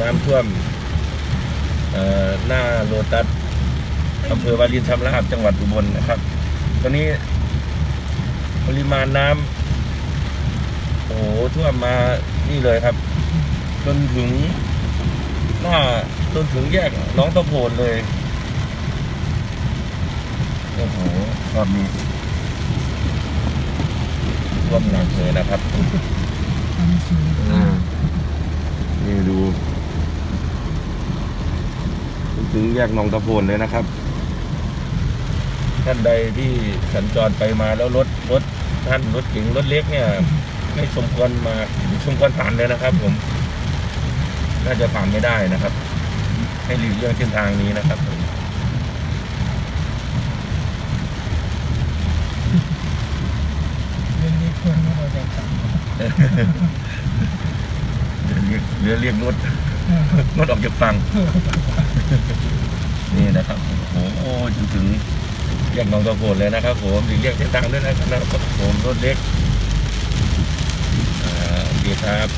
น้ำท่วมเอ่อหน้าโลตัสอำเภอวารินชำราบจังหวัดอุบลนะครับ ตอนนี้ปริมาณน้ำโอ้โหท่วมมานี่เลยครับ จนถึงหน้าจนถึงแยกน้องตะโพนเลยโอ้โหรอบนี้ท่วมหนักเลยนะครับอ่านี่ดูจน ถึงแยกหนองตะโพนเลยนะครับ ท่านใดที่สัญจรไปมาแล้วรถรถท่านรถเก๋งรถเล็กเนี่ย ไม่สมควรมาสมควรผ่านเลยนะครับ ผมน่าจะผ่านไม่ได้นะครับ ให้หลีกเลี่ยงเส้นทางนี้นะครับผมเรื่องนี้ควรไม่เราจะสั่งเรียกเรือเรียกรถรถออกจากฝั่ง นี่นะครับโอ้โหจนถึงเรียกน้องตะโกนเลยนะครับผมหรือเรียกเส้นทางด้วยนะครับผมรถเล็กเดี๋ยวครับ